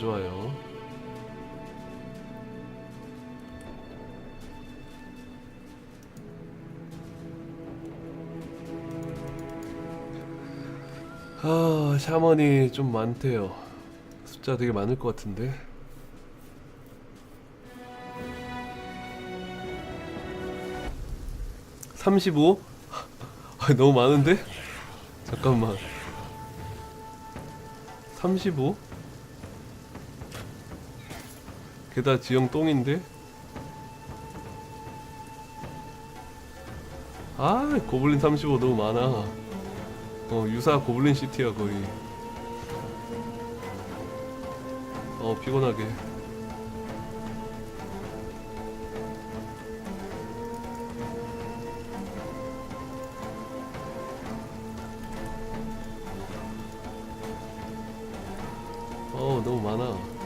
좋아요. 아, 샤먼이 좀 많대요. 숫자 되게 많을 것 같은데. (35) 아, 너무 많은데 잠깐만 (35) 게다 지형 똥인데? 아 고블린 (35) 너무 많아. 어 유사 고블린 시티야 거의. 어 피곤하게. 어 너무 많아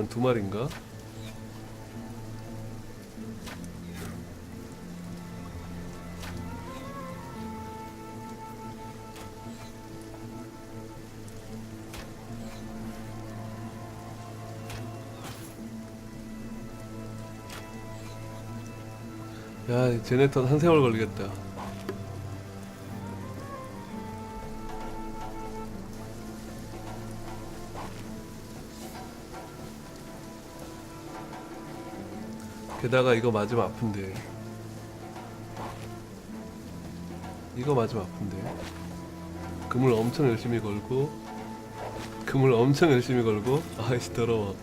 일단 두 마리인가? 야, 제네턴 한 세월 걸리겠다. 게다가 이거 맞으면 아픈데. 이거 맞으면 아픈데. 금을 엄청 열심히 걸고, 금을 엄청 열심히 걸고, 아이씨 더러워.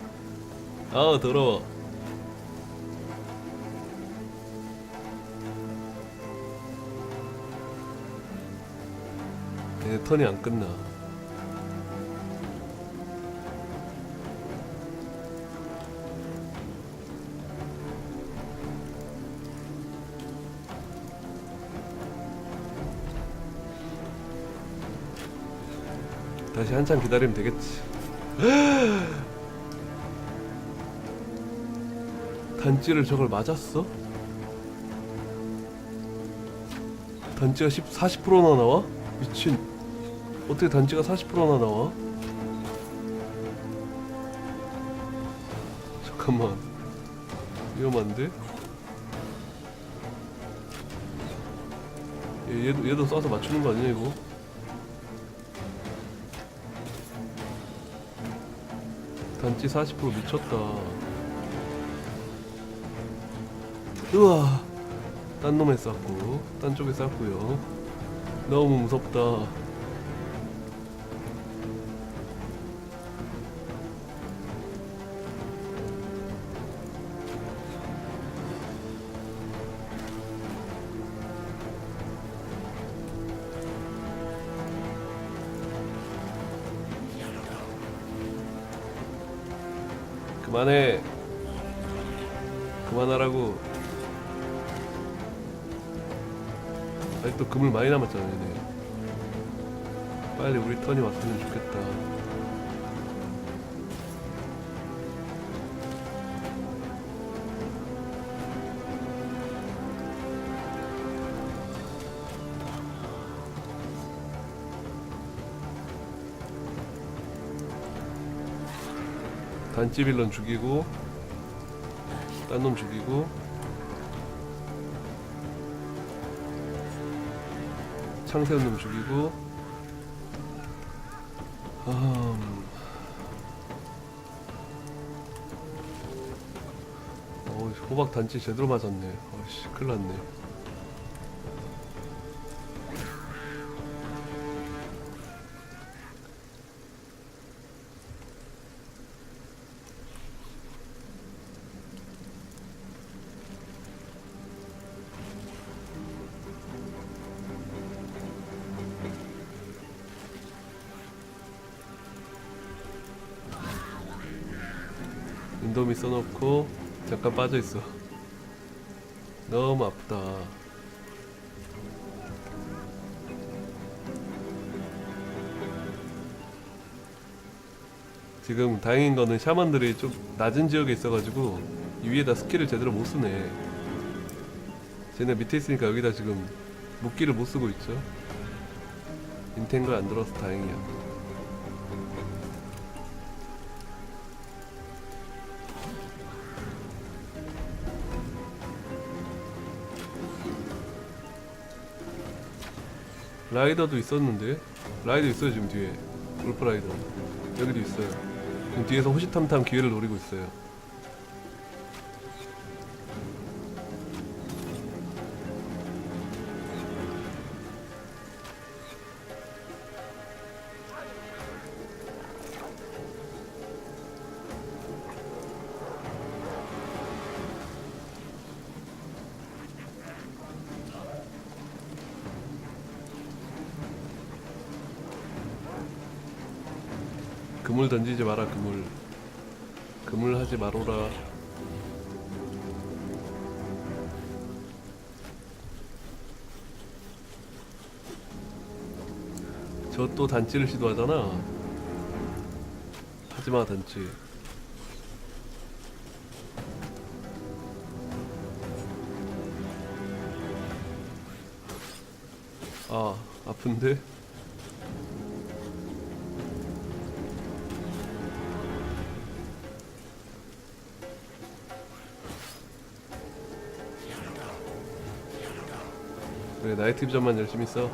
아우 더러워. 얘 턴이 안 끝나. 다시 한참 기다리면 되겠지. 단지를 저걸 맞았어? 단지가 10, 40%나 나와? 미친. 어떻게 단지가 40%나 나와? 잠깐만. 위험한데? 얘, 얘도, 얘도 쏴서 맞추는 거 아니야, 이거? 단지 40% 미쳤다. 우와. 딴 놈에 쐈고, 딴 쪽에 쐈고요. 너무 무섭다. 그만해. 그만하라고. 아직도 금을 많이 남았잖아, 얘네. 빨리 우리 턴이 왔으면 좋겠다. 단지 빌런 죽이고 딴 놈 죽이고. 창세운 놈 죽이고. 음. 호박 단지 제대로 맞았네. 어이씨 큰일 났네 랜덤이 써놓고 잠깐 빠져있어. 너무 아프다. 지금 다행인 거는 샤먼들이 좀 낮은 지역에 있어가지고 위에다 스킬을 제대로 못 쓰네. 쟤네 밑에 있으니까 여기다 지금 무기를 못 쓰고 있죠. 인텐글 안 들어서 다행이야. 라이더도 있었는데 라이더 있어요 지금 뒤에. 울프 라이더. 여기도 있어요. 지금 뒤에서 호시탐탐 기회를 노리고 있어요 그물 던지지 마라 그물. 그물 하지 마로라. 저 또 단지를 시도하잖아. 하지마 단지. 아 아픈데 그래 나이트 비전만 열심히 써.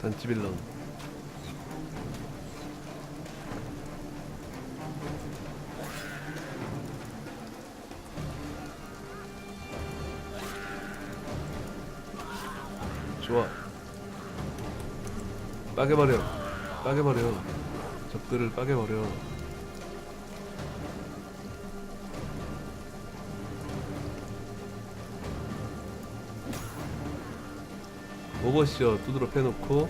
단지 빌런. 좋아. 빠개버려. 빠개버려. 적들을 빠개버려 오버시어 두드러 패놓고.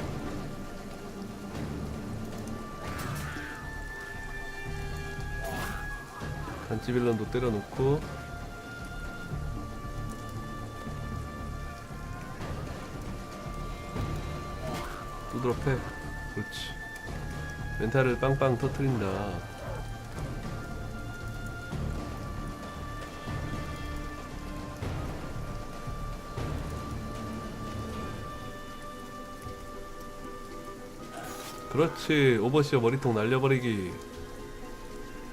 간지빌런도 때려놓고. 두드러 패. 그렇지. 멘탈을 빵빵 터트린다 그렇지. 오버시어 머리통 날려버리기.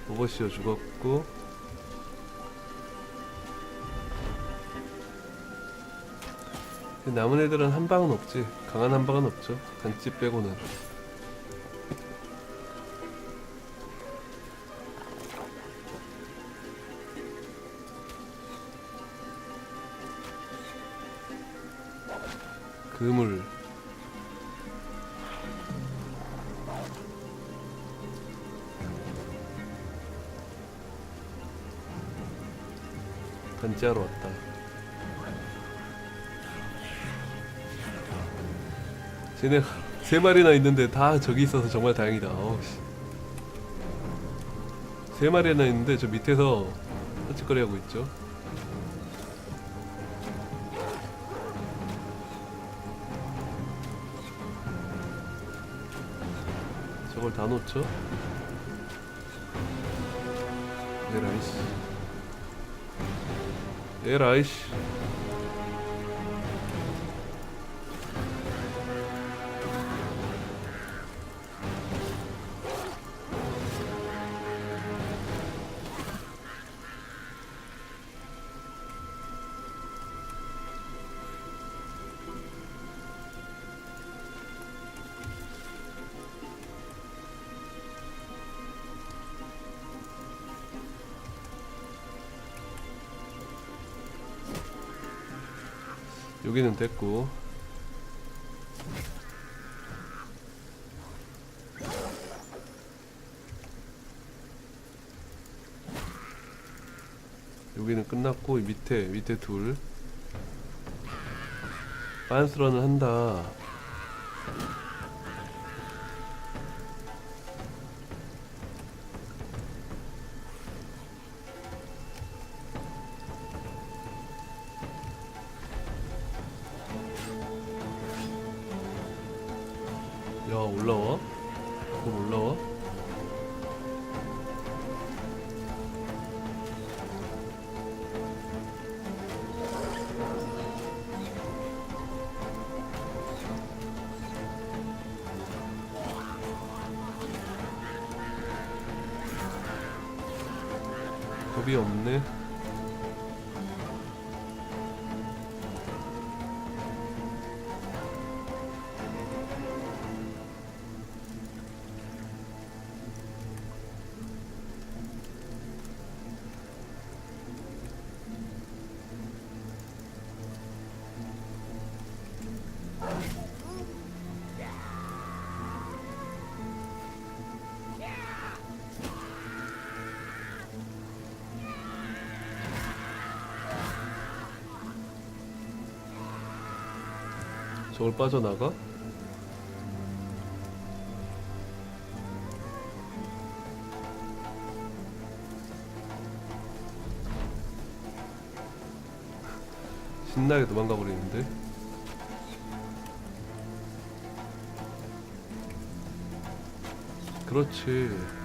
오버시어 죽었고. 남은 애들은 한 방은 없지. 강한 한 방은 없죠. 단지 빼고는. 그물 단지하러 왔다. 쟤네 세 마리나 있는데 다 저기 있어서 정말 다행이다. 어우 씨. 세 마리나 있는데 저 밑에서 헛짓거리 하고 있죠. 저걸 다 놓죠? 에라이씨. 에 여기는 됐고. 여기는 끝났고 이 밑에 밑에 둘. 빤스런을 한다 겁이 없네. 저걸 빠져나가? 신나게 도망가 버리는데. 그렇지.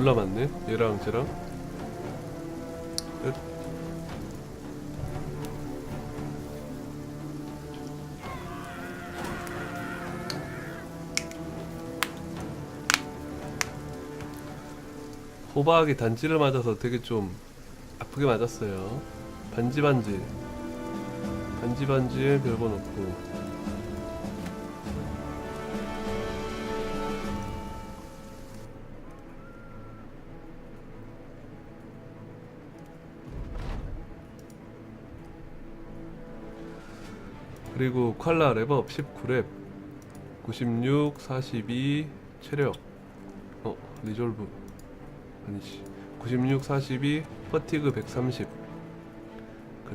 둘 남았네. 얘랑 쟤랑. 끝. 호박이 단지를 맞아서 되게 좀 아프게 맞았어요. 반지 반지. 반지 반지에 별건 없고. 그리고 퀄라 랩업 19랩 96 42 체력. 어 리졸브. 아니지. 96 42 퍼티그 130그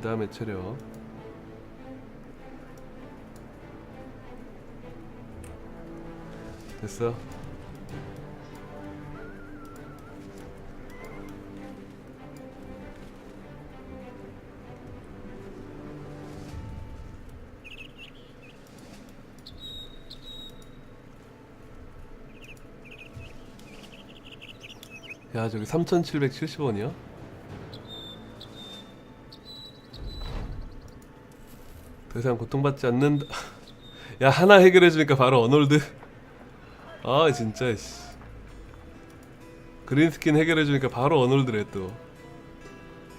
다음에 체력. 됐어 야 저기 3770원이야? 더 이상 고통받지 않는다. 야 하나 해결해주니까 바로 어놀드. 아 진짜 씨. 그린스킨 해결해주니까 바로 어놀드래 또.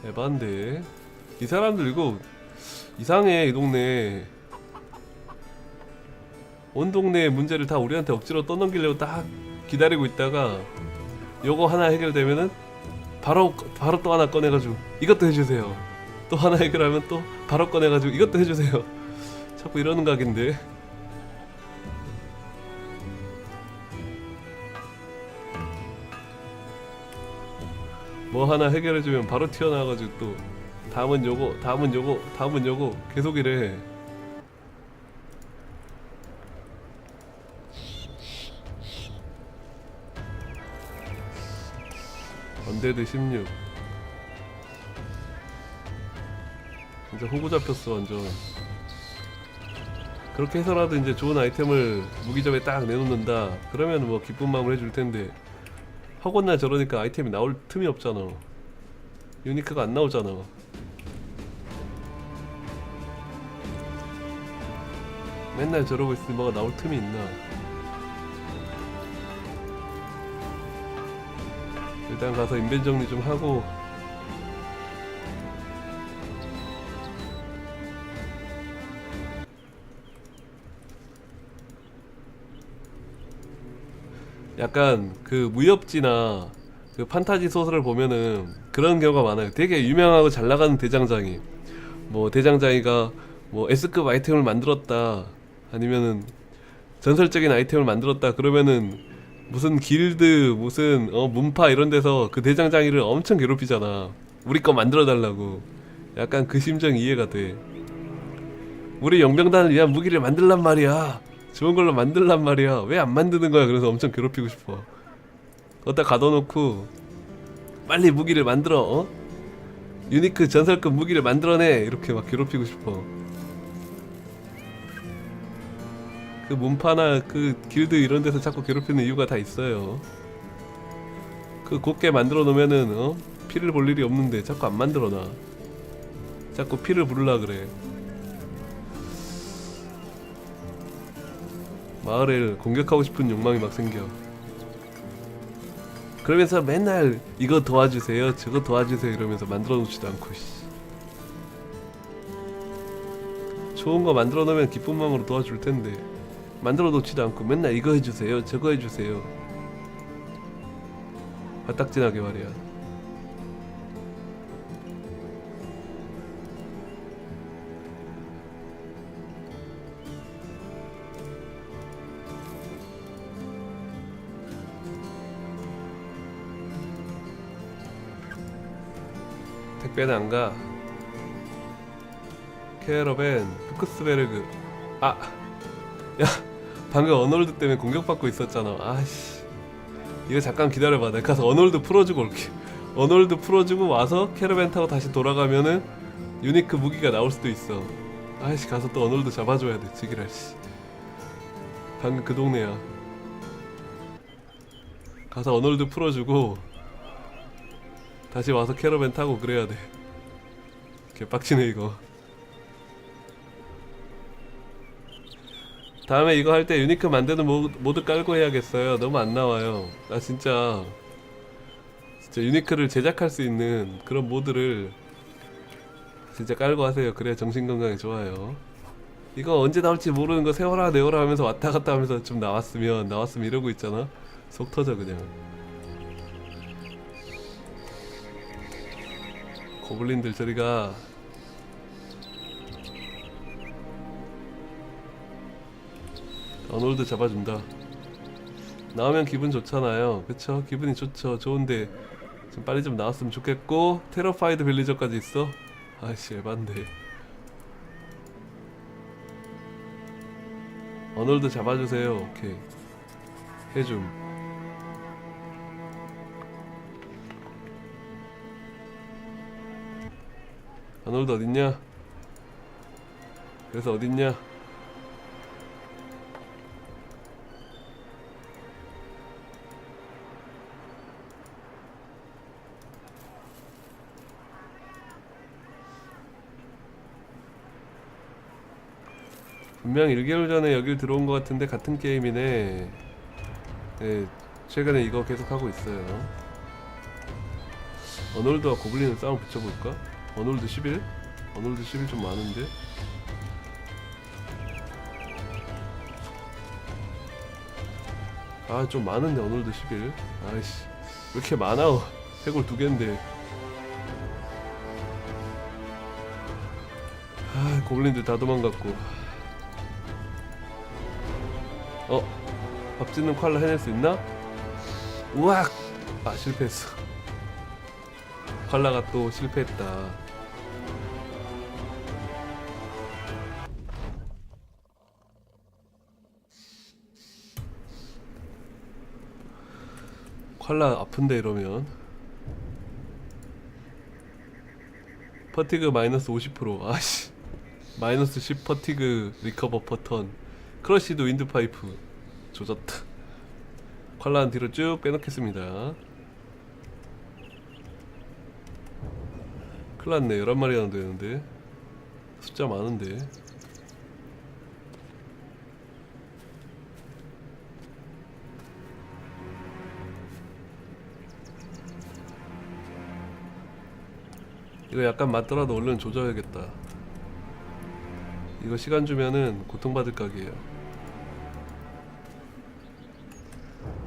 에반데. 이 사람들 이거 이상해 이 동네. 온 동네의 문제를 다 우리한테 억지로 떠넘기려고 딱 기다리고 있다가 요거 하나 해결되면은 바로 바로 또 하나 꺼내가지고 이것도 해주세요. 또 하나 해결하면 또 바로 꺼내가지고 이것도 해주세요. 자꾸 이러는 각인데. 뭐 하나 해결해주면 바로 튀어나와가지고 또 다음은 요거, 다음은 요거, 다음은 요거 계속 이래. 언데드 16 진짜 호구 잡혔어 완전. 그렇게 해서라도 이제 좋은 아이템을 무기점에 딱 내놓는다. 그러면 뭐 기쁜 마음을 해줄 텐데. 허건날 저러니까 아이템이 나올 틈이 없잖아. 유니크가 안 나오잖아. 맨날 저러고 있으니 뭐가 나올 틈이 있나 일단 가서 인벤 정리 좀 하고. 약간 그 무협지나 그 판타지 소설을 보면은 그런 경우가 많아요. 되게 유명하고 잘 나가는 대장장이. 뭐 대장장이가 뭐 S급 아이템을 만들었다. 아니면은 전설적인 아이템을 만들었다. 그러면은 무슨 길드 무슨 어 문파 이런 데서 그 대장장이를 엄청 괴롭히잖아. 우리 거 만들어 달라고. 약간 그 심정 이해가 돼. 우리 용병단을 위한 무기를 만들란 말이야. 좋은 걸로 만들란 말이야. 왜 안 만드는 거야? 그래서 엄청 괴롭히고 싶어. 어디다 가둬놓고 빨리 무기를 만들어 어? 유니크 전설급 무기를 만들어내. 이렇게 막 괴롭히고 싶어 그 문파나 그 길드 이런 데서 자꾸 괴롭히는 이유가 다 있어요. 그 곱게 만들어 놓으면은 어? 피를 볼 일이 없는데 자꾸 안 만들어 놔. 자꾸 피를 부르려 그래. 마을을 공격하고 싶은 욕망이 막 생겨. 그러면서 맨날 이거 도와주세요 저거 도와주세요 이러면서 만들어 놓지도 않고 씨. 좋은 거 만들어 놓으면 기쁜 마음으로 도와줄 텐데 만들어 놓지도 않고 맨날 이거 해주세요 저거 해주세요 화딱지나게 말이야 택배는 안 가. 케러벤 푸크스베르그. 아, 야, 방금 어놀드 때문에 공격받고 있었잖아. 아씨, 이거 잠깐 기다려봐. 내가 가서 어놀드 풀어주고 올게. 어놀드 풀어주고 와서 캐러벤 타고 다시 돌아가면은 유니크 무기가 나올 수도 있어. 아이씨, 가서 또 어놀드 잡아줘야 돼. 지기랄 씨. 방금 그 동네야. 가서 어놀드 풀어주고 다시 와서 캐러밴 타고 그래야 돼. 개빡치네 이거. 다음에 이거 할 때 유니크 만드는 모, 모드 깔고 해야겠어요. 너무 안 나와요. 나 진짜 진짜 유니크를 제작할 수 있는 그런 모드를 진짜 깔고 하세요. 그래야 정신 건강에 좋아요. 이거 언제 나올지 모르는 거 세워라 내워라 하면서 왔다 갔다 하면서 좀 나왔으면 나왔으면 이러고 있잖아. 속 터져 그냥. 고블린들 저리가 어놀드 잡아준다. 나오면 기분 좋잖아요. 그쵸? 기분이 좋죠. 좋은데 좀 빨리 좀 나왔으면 좋겠고 테러파이드 빌리저까지 있어? 아이씨 에반데. 어놀드 잡아주세요. 오케이. 해줌. 아놀드 어딨냐? 그래서 어딨냐? 분명 1개월 전에 여길 들어온 것 같은데 같은 게임이네. 네, 최근에 이거 계속 하고 있어요. 어놀드와 고블린을 싸움 붙여볼까? 어놀드 11? 어놀드 11 좀 많은데? 아 좀 많은데 어놀드 11 아이씨 왜 이렇게 많아 해골 두 개인데 아 고블린들 다 도망갔고 어? 밥 짓는 칼라 해낼 수 있나? 우악! 아 실패했어 칼라가 또 실패했다 칼라 아픈데 이러면 퍼티그 마이너스 50% 아씨 마이너스 10 퍼티그 리커버 퍼턴 크러쉬도 윈드파이프 조졌다. 칼라는 뒤로 쭉 빼놓겠습니다. 큰일났네. 11마리나 되는데. 숫자 많은데. 이거 약간 맞더라도 얼른 조져야겠다. 이거 시간 주면은 고통받을 각이에요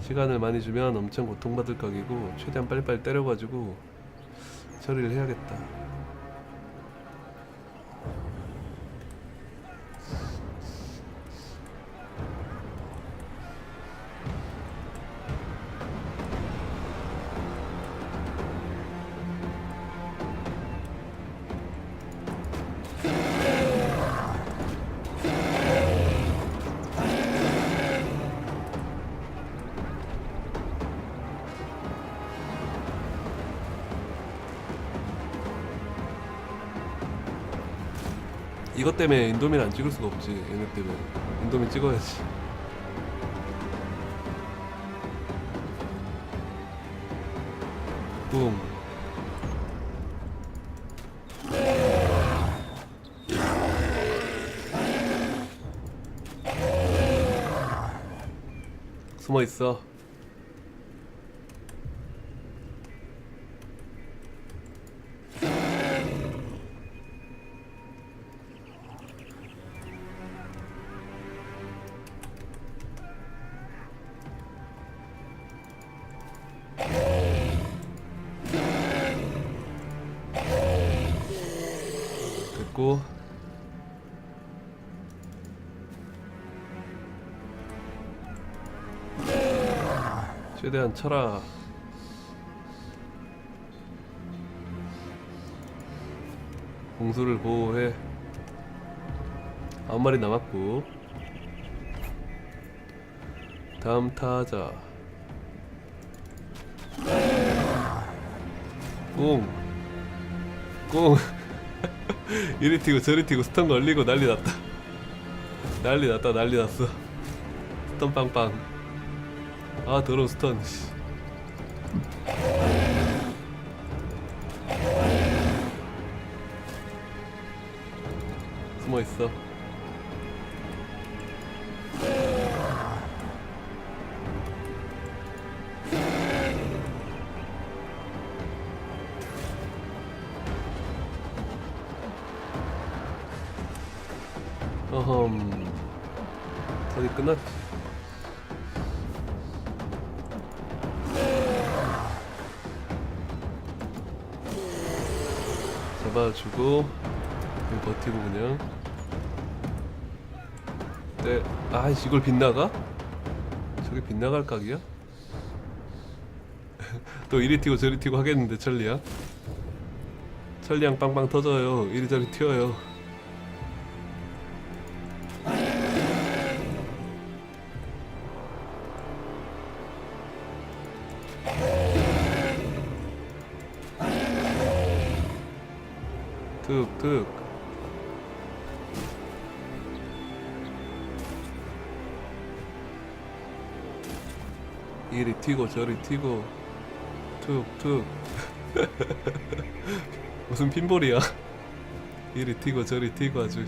시간을 많이 주면 엄청 고통받을 각이고 최대한 빨리빨리 때려가지고 처리를 해야겠다 이것 때문에 인도미를 안 찍을 수가 없지. 얘네 때문에. 인도미 찍어야지 최대한 쳐라. 공수를 보호해. 아홉 마리 남았고. 다음 타자. 꽁. 꽁. 이리 튀고 저리 튀고 스턴 걸리고 난리 났다. 난리 났다 난리 났어. 스턴 빵빵 아 더러운 스턴. 씨. 숨어 있어. 어흠. 턴이 끝났지 잡아주고 그냥 버티고 그냥. 네. 아이씨 이걸 빗나가? 저게 빗나갈 각이야? 또 이리 튀고 저리 튀고 하겠는데 천리야? 천리양 빵빵 터져요. 이리저리 튀어요 툭툭 이리 튀고 저리 튀고. 툭툭. 무슨 핀볼이야? 이리 튀고 저리 튀고 아주.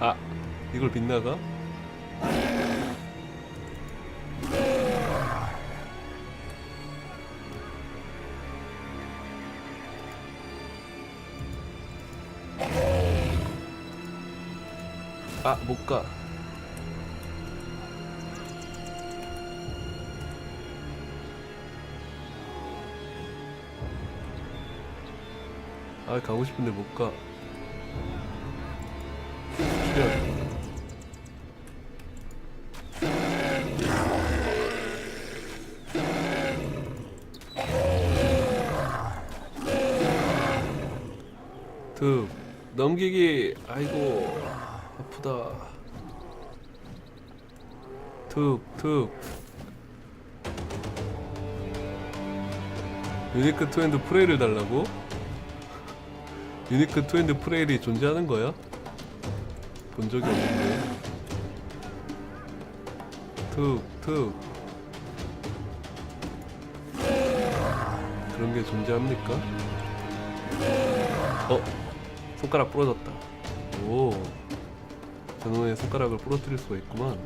아 이걸 빗나가? 못 가. 아, 가고 싶은데 못 가. 출연. 득 넘기기 아이고 아프다 툭툭 유니크 투핸드 프레이를 달라고? 유니크 투핸드 프레일이 존재하는 거야? 본 적이 없는데 툭툭 그런 게 존재합니까? 어? 손가락 부러졌다 오 저놈의 손가락을 부러뜨릴 수가 있구만.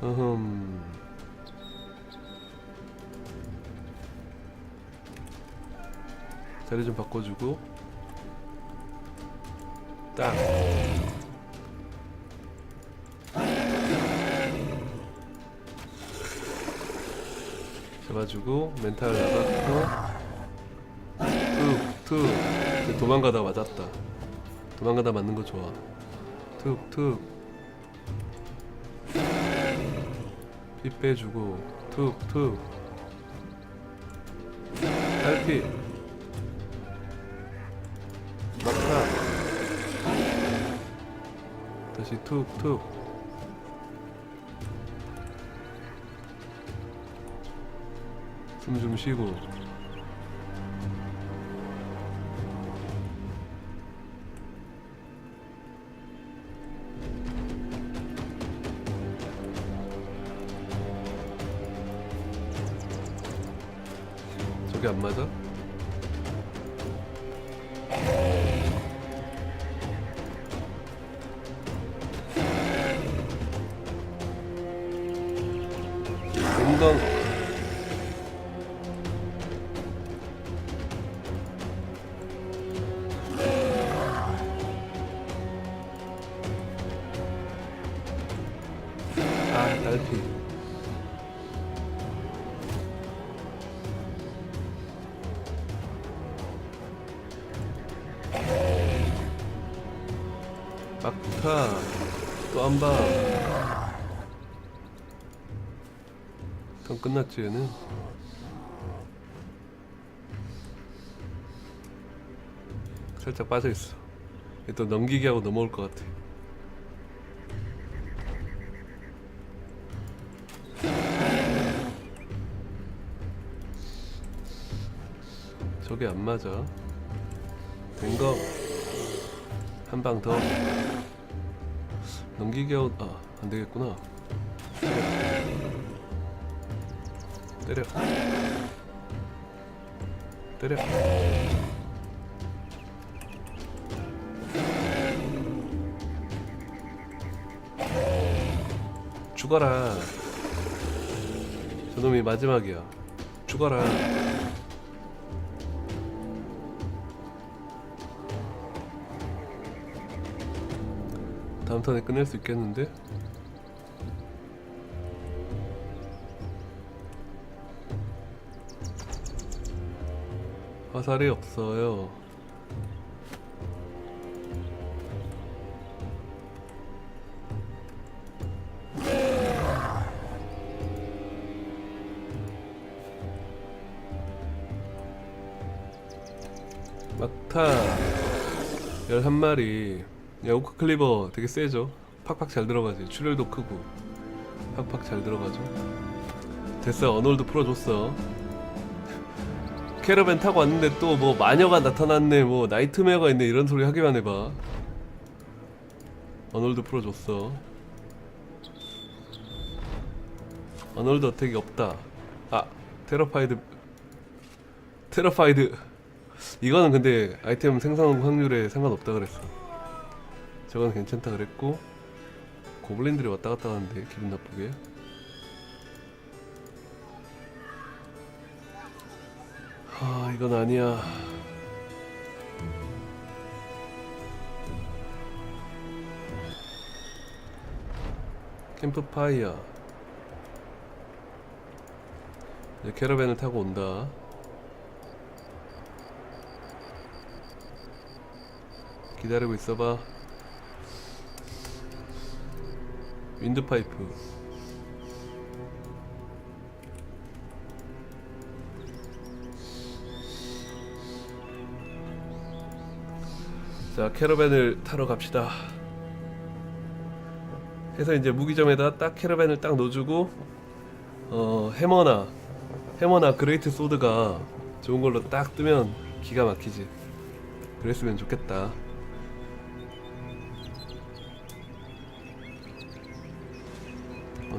어흠. 자리 좀 바꿔주고 딱 잡아주고 멘탈 나갔고. 툭툭. 도망가다 맞았다. 도망가다 맞는 거 좋아. 툭툭. 피 빼주고. 툭툭. 딸피 다시 툭툭 숨 좀 쉬고 저게 안 맞아? 막타. 또 한방. 턴 끝났지 얘는? 살짝 빠져있어. 얘또 넘기기 하고 넘어올 것 같아. 저게 안 맞아. 된 거. 한 방더 넘기기 하고 아 안되겠구나. 때려. 때려. 죽어라. 저놈이 마지막이야. 죽어라 다음 턴에 끝낼 수 있겠는데? 화살이 없어요. 막타 11마리 야 오크 클리버 되게 세죠? 팍팍 잘 들어가지. 출혈도 크고. 팍팍 잘 들어가죠? 됐어 어놀드 풀어줬어. 캐러밴 타고 왔는데 또 뭐 마녀가 나타났네 뭐 나이트메어가 있네 이런 소리 하기만 해봐. 어놀드 풀어줬어. 어놀드 어택이 없다. 아 테러파이드. 테러파이드. 이거는 근데 아이템 생산 확률에 상관없다 그랬어 저건 괜찮다 그랬고 고블린들이 왔다 갔다 하는데 기분 나쁘게. 아 이건 아니야. 캠프파이어. 이제 캐러밴을 타고 온다. 기다리고 있어봐 윈드파이프. 자 캐러밴을 타러 갑시다. 해서 이제 무기점에다 딱 캐러밴을 딱 넣어주고 어 해머나 해머나 그레이트 소드가 좋은 걸로 딱 뜨면 기가 막히지. 그랬으면 좋겠다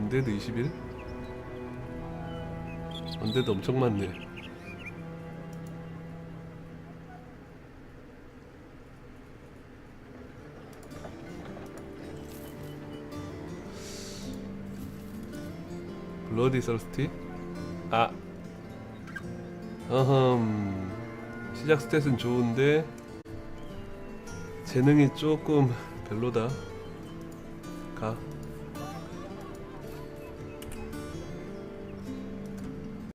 언데드 21? 언데드 엄청 많네. 블러디 서스티? 아. 어흠. 시작 스탯은 좋은데 재능이 조금 별로다. 가